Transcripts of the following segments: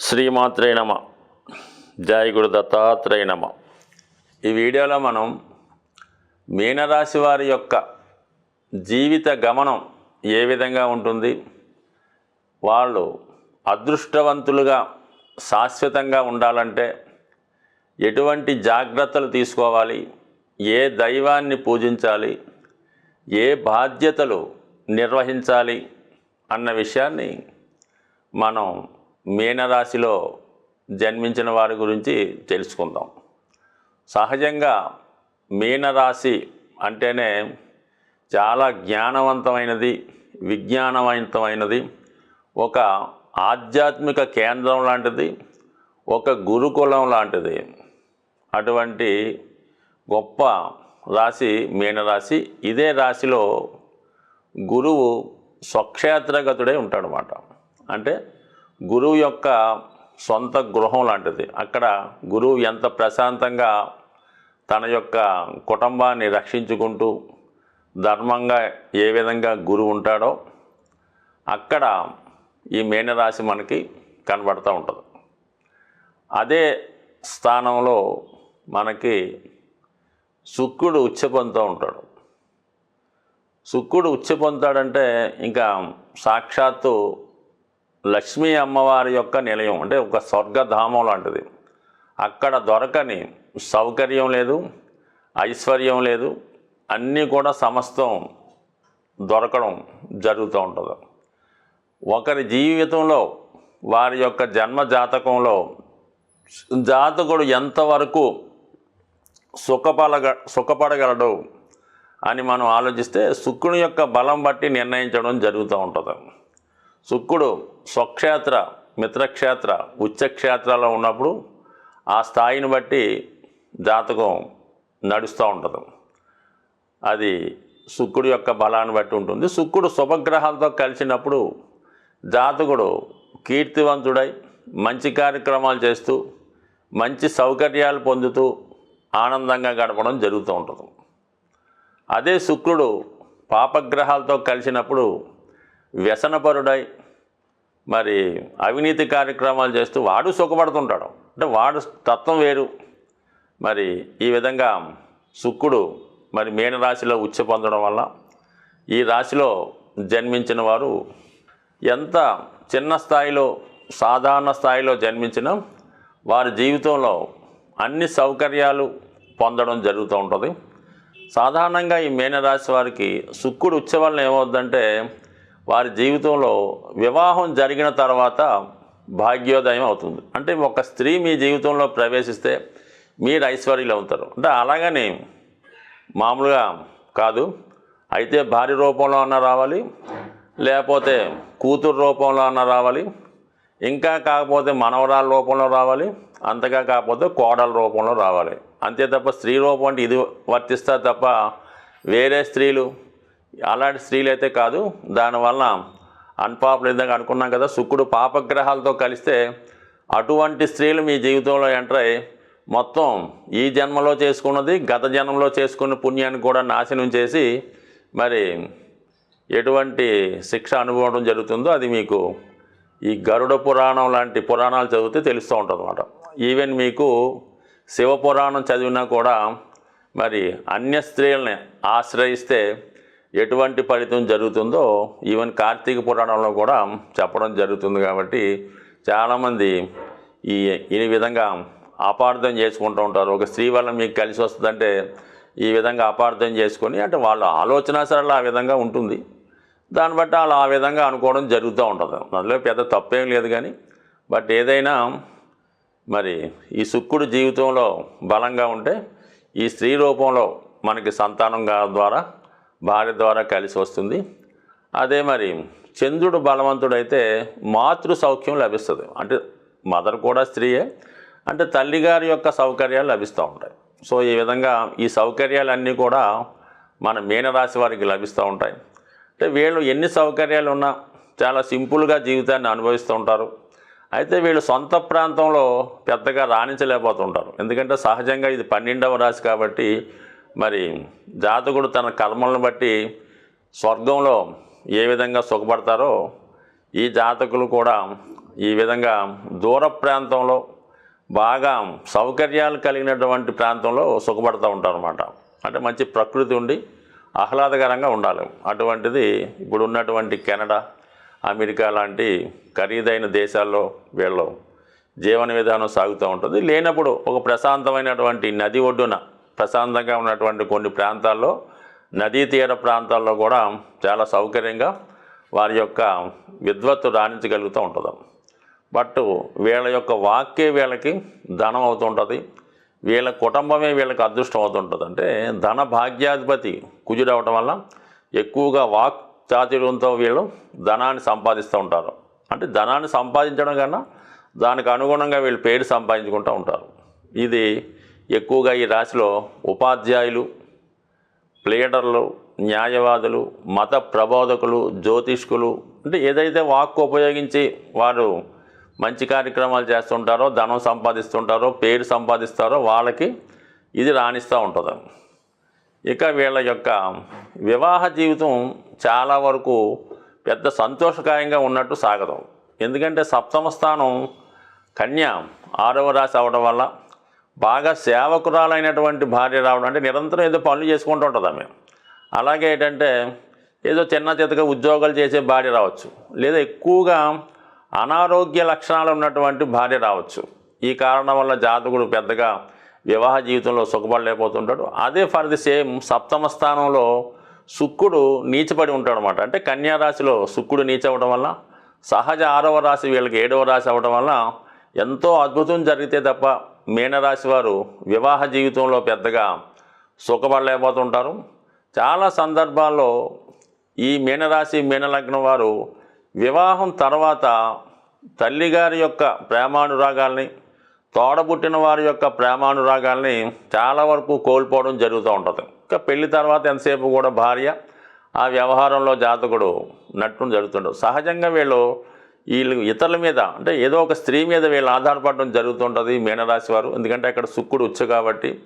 శ్రీమాత్రే నమ. జయ గురు దత్తాత్రేయ నమ. ఈ వీడియోలో మనం మీనరాశి వారి యొక్క జీవిత గమనం ఏ విధంగా ఉంటుంది? వాళ్ళు అదృష్టవంతులుగా శాశ్వతంగా ఉండాలంటే ఎటువంటి జాగ్రత్తలు తీసుకోవాలి? ఏ దైవాన్ని పూజించాలి? ఏ బాధ్యతలు నిర్వహించాలి? అన్న విషయాన్ని మనం మీనరాశిలో జన్మించిన వారి గురించి తెలుసుకుందాం. సహజంగా మీనరాశి అంటేనే చాలా జ్ఞానవంతమైనది విజ్ఞానవంతమైనది ఒక ఆధ్యాత్మిక కేంద్రం లాంటిది ఒక గురుకులం లాంటిది. అటువంటి గొప్ప రాశి మీనరాశి. ఇదే రాశిలో గురువు స్వక్షేత్రగతుడై ఉంటాడనమాట. అంటే గురువు యొక్క సొంత గృహం లాంటిది. అక్కడ గురువు ఎంత ప్రశాంతంగా తన యొక్క కుటుంబాన్ని రక్షించుకుంటూ ధర్మంగా ఏ విధంగా గురువు ఉంటాడో అక్కడ ఈ మేనరాశి మనకి కనబడుతూ ఉంటుంది. అదే స్థానంలో మనకి శుక్రుడు ఉచ్చ పొందుతూ ఉంటాడు. శుక్రుడు ఉచ్చ పొందుతాడంటే ఇంకా సాక్షాత్తు లక్ష్మీ అమ్మవారి యొక్క నిలయం అంటే ఒక స్వర్గధామం లాంటిది. అక్కడ దొరకని సౌకర్యం లేదు ఐశ్వర్యం లేదు అన్నీ కూడా సమస్తం దొరకడం జరుగుతూ ఉంటుంది. ఒకరి జీవితంలో వారి యొక్క జన్మ జాతకంలో జాతకుడు ఎంతవరకు సుఖపడగ సుఖపడగలడు అని మనం ఆలోచిస్తే శుక్రుని యొక్క బలం బట్టి నిర్ణయించడం జరుగుతూ ఉంటుంది. శుక్రుడు స్వక్షేత్ర మిత్రక్షేత్ర ఉచ్చక్షేత్రాల్లో ఉన్నప్పుడు ఆ స్థాయిని బట్టి జాతకం నడుస్తూ ఉంటుంది. అది శుక్రుడు యొక్క బలాన్ని బట్టి ఉంటుంది. శుక్రుడు శుభగ్రహాలతో కలిసినప్పుడు జాతకుడు కీర్తివంతుడై మంచి కార్యక్రమాలు చేస్తూ మంచి సౌకర్యాలు పొందుతూ ఆనందంగా గడపడం జరుగుతూ ఉంటుంది. అదే శుక్రుడు పాపగ్రహాలతో కలిసినప్పుడు వ్యసనపరుడై మరి అవినీతి కార్యక్రమాలు చేస్తూ వాడు సుఖపడుతుంటాడు. అంటే వాడు తత్వం వేరు. మరి ఈ విధంగా శుక్రుడు మరి మీనరాశిలో ఉచ్చ పొందడం వల్ల ఈ రాశిలో జన్మించిన వారు ఎంత చిన్న స్థాయిలో సాధారణ స్థాయిలో జన్మించినా వారి జీవితంలో అన్ని సౌకర్యాలు పొందడం జరుగుతూ ఉంటుంది. సాధారణంగా ఈ మీనరాశి వారికి శుక్రుడు ఉచ్చ వలన ఏమవుద్దంటే వారి జీవితంలో వివాహం జరిగిన తర్వాత భాగ్యోదయం అవుతుంది. అంటే ఒక స్త్రీ మీ జీవితంలో ప్రవేశిస్తే మీరు ఐశ్వర్యులు అవుతారు. అంటే అలాగని మామూలుగా కాదు. అయితే భార్య రూపంలో అన్న రావాలి లేకపోతే కూతురు రూపంలో అన్న రావాలి ఇంకా కాకపోతే మనవరాల రూపంలో రావాలి అంతగా కాకపోతే కోడల రూపంలో రావాలి. అంతే తప్ప స్త్రీ రూపం అంటే ఇది వర్తిస్తా తప్ప వేరే స్త్రీలు అలాంటి స్త్రీలు అయితే కాదు దానివల్ల అన్పాపులర్ అనుకున్నాం కదా శుక్రుడు పాపగ్రహాలతో కలిస్తే అటువంటి స్త్రీలు మీ జీవితంలో ఎంటర్ అయ్యి మొత్తం ఈ జన్మలో చేసుకున్నది గత జన్మలో చేసుకున్న పుణ్యాన్ని కూడా నాశనం చేసి మరి ఎటువంటి శిక్ష అనుభవం జరుగుతుందో అది మీకు ఈ గరుడ పురాణం లాంటి పురాణాలు చదివితే తెలుస్తూ ఉంటుంది అన్నమాట ఈవెన్ మీకు శివ పురాణం చదివినా కూడా మరి అన్య స్త్రీలని ఆశ్రయిస్తే ఎటువంటి ఫలితం జరుగుతుందో ఈవెన్ కార్తీక పురాణంలో కూడా చెప్పడం జరుగుతుంది కాబట్టి చాలామంది ఈ ఈ విధంగా అపార్థం చేసుకుంటూ ఉంటారు. ఒక స్త్రీ వల్ల మీకు కలిసి వస్తుందంటే ఈ విధంగా అపార్థం చేసుకొని అంటే వాళ్ళ ఆలోచన సరళ ఆ విధంగా ఉంటుంది. దాన్ని బట్టి వాళ్ళు ఆ విధంగా అనుకోవడం జరుగుతూ ఉంటుంది. అందులో పెద్ద తప్పేం లేదు కానీ బట్ ఏదైనా మరి ఈ శుక్రుడు జీవితంలో బలంగా ఉంటే ఈ స్త్రీ రూపంలో మనకి సంతానం ద్వారా భార్య ద్వారా కలిసి వస్తుంది. అదే మరి చంద్రుడు బలవంతుడైతే మాతృ సౌఖ్యం లభిస్తుంది. అంటే మదర్ కూడా స్త్రీయే. అంటే తల్లిగారి యొక్క సౌకర్యాలు లభిస్తూ ఉంటాయి. సో ఈ విధంగా ఈ సౌకర్యాలన్నీ కూడా మన మీనరాశి వారికి లభిస్తూ ఉంటాయి. అంటే వీళ్ళు ఎన్ని సౌకర్యాలు ఉన్నా చాలా సింపుల్గా జీవితాన్ని అనుభవిస్తూ ఉంటారు. అయితే వీళ్ళు సొంత ప్రాంతంలో పెద్దగా రాణించలేకపోతుంటారు ఎందుకంటే సహజంగా ఇది పన్నెండవ రాశి కాబట్టి మరి జాతకుడు తన కర్మలను బట్టి స్వర్గంలో ఏ విధంగా సుఖపడతారో ఈ జాతకులు కూడా ఈ విధంగా దూర ప్రాంతంలో బాగా సౌకర్యాలు కలిగినటువంటి ప్రాంతంలో సుఖపడుతూ ఉంటారన్నమాట. అంటే మంచి ప్రకృతి ఉండి ఆహ్లాదకరంగా ఉండాలి. అటువంటిది ఇప్పుడు ఉన్నటువంటి కెనడా అమెరికా లాంటి ఖరీదైన దేశాల్లో వీళ్ళు జీవన విధానం సాగుతూ ఉంటుంది. లేనప్పుడు ఒక ప్రశాంతమైనటువంటి నది ఒడ్డున ప్రశాంతంగా ఉన్నటువంటి కొన్ని ప్రాంతాల్లో నదీ తీర ప్రాంతాల్లో కూడా చాలా సౌకర్యంగా వారి యొక్క విద్వత్తు రాణించగలుగుతూ ఉంటుంది. బట్ వీళ్ళ యొక్క వాక్యే వీళ్ళకి ధనం అవుతుంటుంది. వీళ్ళ కుటుంబమే వీళ్ళకి అదృష్టం అవుతుంటుంది. అంటే ధన భాగ్యాధిపతి కుజుడు అవటం వల్ల ఎక్కువగా వాక్ చాతుర్యంతో వీళ్ళు ధనాన్ని సంపాదిస్తూ ఉంటారు. అంటే ధనాన్ని సంపాదించడం కన్నా దానికి అనుగుణంగా వీళ్ళు పేరు సంపాదించుకుంటూ ఉంటారు. ఇది ఎక్కువగా ఈ రాశిలో ఉపాధ్యాయులు ప్లేడర్లు న్యాయవాదులు మత ప్రబోధకులు జ్యోతిష్కులు అంటే ఏదైతే వాక్కు ఉపయోగించి వారు మంచి కార్యక్రమాలు చేస్తుంటారో ధనం సంపాదిస్తుంటారో పేరు సంపాదిస్తారో వాళ్ళకి ఇది రాణిస్తూ ఉంటుంది. ఇక వీళ్ళ యొక్క వివాహ జీవితం చాలా వరకు పెద్ద సంతోషకరంగా ఉన్నట్టు సాగదు. ఎందుకంటే సప్తమ స్థానం కన్య ఆరవ రాశి అవడం వల్ల బాగా సేవకురాలైనటువంటి భార్య రావడం అంటే నిరంతరం ఏదో పనులు చేసుకుంటూ ఉంటుంది ఆమె అలాగే ఏంటంటే ఏదో చిన్న చితక ఉద్యోగాలు చేసే భార్య రావచ్చు. లేదా ఎక్కువగా అనారోగ్య లక్షణాలు ఉన్నటువంటి భార్య రావచ్చు. ఈ కారణం వల్ల జాతకుడు పెద్దగా వివాహ జీవితంలో సుఖపడలేకపోతుంటాడు. అదే ఫర్ ది సేమ్ సప్తమ స్థానంలో శుక్రుడు నీచపడి ఉంటాడు అనమాట అంటే కన్యా రాశిలో శుక్రుడు నీచ అవ్వడం వల్ల సహజ ఆరవ రాశి వీళ్ళకి ఏడవ రాశి అవ్వడం వల్ల ఎంతో అద్భుతం జరిగితే తప్ప మీనరాశి వారు వివాహ జీవితంలో పెద్దగా సుఖపడలేకపోతుంటారు. చాలా సందర్భాల్లో ఈ మీనరాశి మీనలగ్నం వారు వివాహం తర్వాత తల్లిగారి యొక్క ప్రేమానురాగాల్ని తోడబుట్టిన వారి యొక్క ప్రేమానురాగాల్ని చాలా వరకు కోల్పోవడం జరుగుతూ ఉంటుంది. ఇంకా పెళ్ళి తర్వాత ఎంతసేపు కూడా భార్య ఆ వ్యవహారంలో జాతకుడు నట్టును జరుగుతుండవు సహజంగా వీళ్ళు వీళ్ళు ఇతరుల మీద అంటే ఏదో ఒక స్త్రీ మీద వీళ్ళు ఆధారపడడం జరుగుతుంటుంది మీనరాశి వారు. ఎందుకంటే అక్కడ శుక్రుడు ఉచ్చు కాబట్టి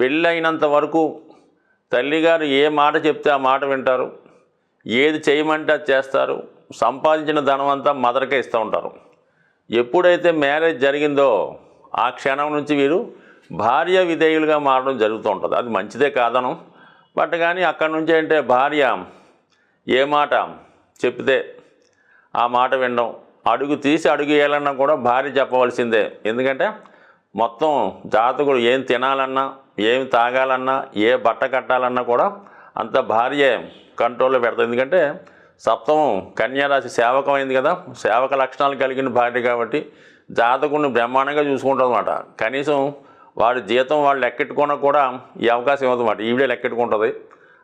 పెళ్ళైనంత వరకు తల్లిగారు ఏ మాట చెప్తే ఆ మాట వింటారు. ఏది చేయమంటే అది చేస్తారు. సంపాదించిన ధనం అంతా మదర్కే ఇస్తూ ఉంటారు. ఎప్పుడైతే మ్యారేజ్ జరిగిందో ఆ క్షణం నుంచి వీరు భార్య విధేయులుగా మారడం జరుగుతూ ఉంటుంది. అది మంచిదే కాదనం. బట్ కానీ అక్కడి నుంచి అంటే భార్య ఏ మాట చెప్తే ఆ మాట వినడం. అడుగు తీసి అడుగు వేయాలన్నా కూడా భార్య చెప్పవలసిందే. ఎందుకంటే మొత్తం జాతకుడు ఏం తినాలన్నా ఏం తాగాలన్నా ఏ బట్ట కట్టాలన్నా కూడా అంత భార్య కంట్రోల్లో పెడతాం ఎందుకంటే సప్తమం కన్యారాశి సేవకమైంది కదా. సేవక లక్షణాలు కలిగిన భార్య కాబట్టి జాతకుడిని బ్రహ్మాండంగా చూసుకుంటుంది అనమాట కనీసం వాడి జీతం వాళ్ళు లెక్కెట్టుకున్నా కూడా ఈ అవకాశం ఇవ్వదన్నమాట. ఈవిడే లెక్కెట్టుకుంటుంది.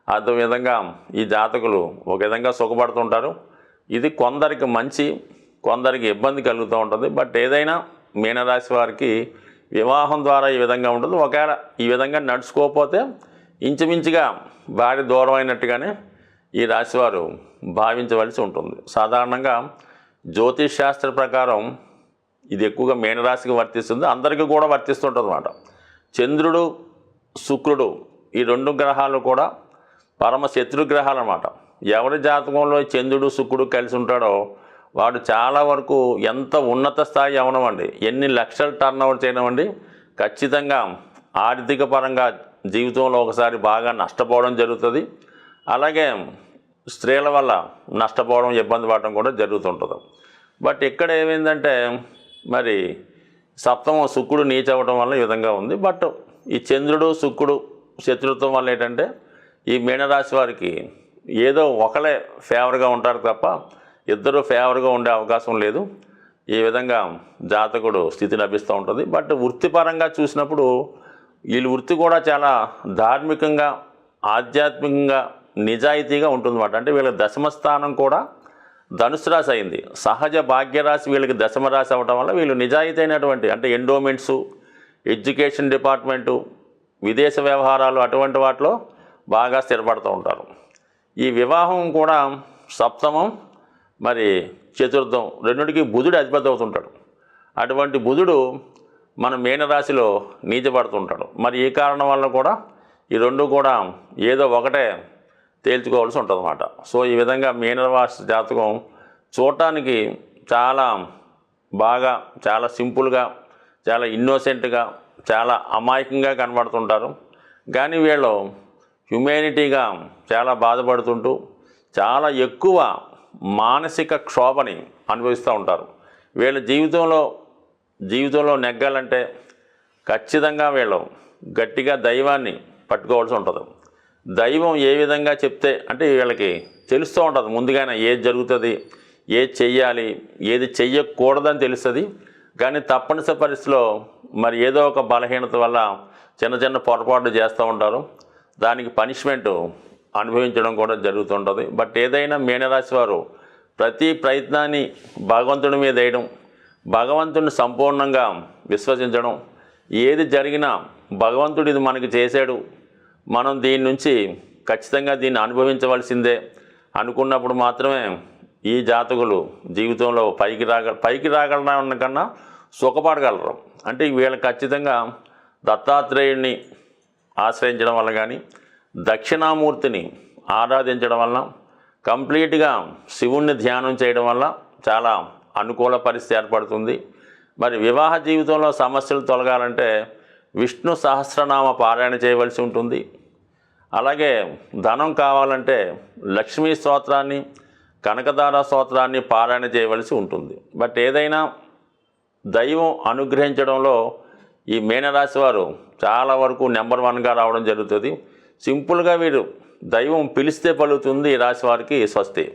అదే విధంగా ఈ జాతకులు ఒక విధంగా సుఖపడుతుంటారు. ఇది కొందరికి మంచి కొందరికి ఇబ్బంది కలుగుతూ ఉంటుంది. బట్ ఏదైనా మీనరాశి వారికి వివాహం ద్వారా ఈ విధంగా ఉంటుంది. ఒకవేళ ఈ విధంగా నడుచుకోకపోతే ఇంచుమించుగా భార్య దూరం అయినట్టుగానే ఈ రాశివారు భావించవలసి ఉంటుంది. సాధారణంగా జ్యోతిష్ శాస్త్ర ప్రకారం ఇది ఎక్కువగా మీనరాశికి వర్తిస్తుంది. అందరికీ కూడా వర్తిస్తుంటుంది అన్నమాట. చంద్రుడు శుక్రుడు ఈ రెండు గ్రహాలు కూడా పరమ శత్రు గ్రహాలు అన్నమాట. ఎవరి జాతకంలో చంద్రుడు శుక్రుడు కలిసి ఉంటాడో వాడు చాలా వరకు ఎంత ఉన్నత స్థాయి అవనవండి. ఎన్ని లక్షలు టర్న్ ఓవర్ చేయనివ్వండి ఖచ్చితంగా ఆర్థిక పరంగా జీవితంలో ఒకసారి బాగా నష్టపోవడం జరుగుతుంది. అలాగే స్త్రీల వల్ల నష్టపోవడం ఇబ్బంది పడడం కూడా జరుగుతుంటుంది. బట్ ఇక్కడ ఏమైందంటే మరి సప్తమం శుక్రుడు నీచ వల్ల ఈ విధంగా ఉంది. బట్ ఈ చంద్రుడు శుక్రుడు శత్రుత్వం వల్ల ఏంటంటే ఈ మీనరాశి వారికి ఏదో ఒకలే ఫేవర్గా ఉంటారు తప్ప ఇద్దరు ఫేవర్గా ఉండే అవకాశం లేదు. ఈ విధంగా జాతకుడు స్థితి లభిస్తూ ఉంటుంది. బట్ వృత్తిపరంగా చూసినప్పుడు వీళ్ళ వృత్తి కూడా చాలా ధార్మికంగా ఆధ్యాత్మికంగా నిజాయితీగా ఉంటుందన్నమాట. అంటే వీళ్ళ దశమ స్థానం కూడా ధనుసు రాశి అయింది. సహజ భాగ్యరాశి వీళ్ళకి దశమ రాశి అవ్వటం వల్ల వీళ్ళు నిజాయితీ అయినటువంటి అంటే ఎండోమెంట్సు ఎడ్యుకేషన్ డిపార్ట్మెంటు విదేశ వ్యవహారాలు అటువంటి వాటిలో బాగా స్థిరపడుతూ ఉంటారు. ఈ వివాహం కూడా సప్తమం మరి చతుర్థం రెండుకి బుధుడు అధిపతి అవుతుంటాడు. అటువంటి బుధుడు మన మీనరాశిలో నీచపడుతుంటాడు మరి ఈ కారణం వల్ల కూడా ఈ రెండు కూడా ఏదో ఒకటే తేల్చుకోవాల్సి ఉంటుంది సో ఈ విధంగా మీనరాశి జాతకం చూడటానికి చాలా బాగా చాలా సింపుల్గా చాలా ఇన్నోసెంట్గా చాలా అమాయకంగా కనబడుతుంటారు. కానీ వీళ్ళు హ్యుమానిటీగా చాలా బాధపడుతుంటూ చాలా ఎక్కువ మానసిక క్షోభని అనుభవిస్తూ ఉంటారు. వీళ్ళ జీవితంలో జీవితంలో నెగ్గాలంటే ఖచ్చితంగా వీళ్ళు గట్టిగా దైవాన్ని పట్టుకోవాల్సి ఉంటుంది. దైవం ఏ విధంగా చెప్తే అంటే వీళ్ళకి తెలుస్తూ ఉంటుంది. ముందుగానే ఏది జరుగుతుంది ఏది చెయ్యాలి ఏది చెయ్యకూడదని తెలుస్తుంది. కానీ తప్పనిసరి పరిస్థితిలో మరి ఏదో ఒక బలహీనత వల్ల చిన్న చిన్న పొరపాట్లు చేస్తూ ఉంటారు. దానికి పనిష్మెంట్ అనుభవించడం కూడా జరుగుతుంటుంది. బట్ ఏదైనా మీనరాశి వారు ప్రతి ప్రయత్నాన్ని భగవంతుడి మీద వేయడం భగవంతుడిని సంపూర్ణంగా విశ్వసించడం ఏది జరిగినా భగవంతుడు ఇది మనకి చేశాడు మనం దీని నుంచి ఖచ్చితంగా దీన్ని అనుభవించవలసిందే అనుకున్నప్పుడు మాత్రమే ఈ జాతకులు జీవితంలో పైకి రాగ పైకి రాగలడం కన్నా సుఖపడగలరు. అంటే వీళ్ళు ఖచ్చితంగా దత్తాత్రేయుడిని ఆశ్రయించడం వల్ల కానీ దక్షిణామూర్తిని ఆరాధించడం వల్ల కంప్లీట్గా శివుణ్ణి ధ్యానం చేయడం వల్ల చాలా అనుకూల పరిస్థితి ఏర్పడుతుంది. మరి వివాహ జీవితంలో సమస్యలు తొలగాలంటే విష్ణు సహస్రనామ పారాయణ చేయవలసి ఉంటుంది. అలాగే ధనం కావాలంటే లక్ష్మీ స్తోత్రాన్ని కనకదార స్తోత్రాన్ని పారాయణ చేయవలసి ఉంటుంది. బట్ ఏదైనా దైవం అనుగ్రహించడంలో ఈ మీనరాశి వారు చాలా వరకు నెంబర్ వన్గా రావడం జరుగుతుంది. సింపుల్గా వీరు దైవం పిలిస్తే పలుకుతుంది ఈ రాశి వారికి స్వస్తి.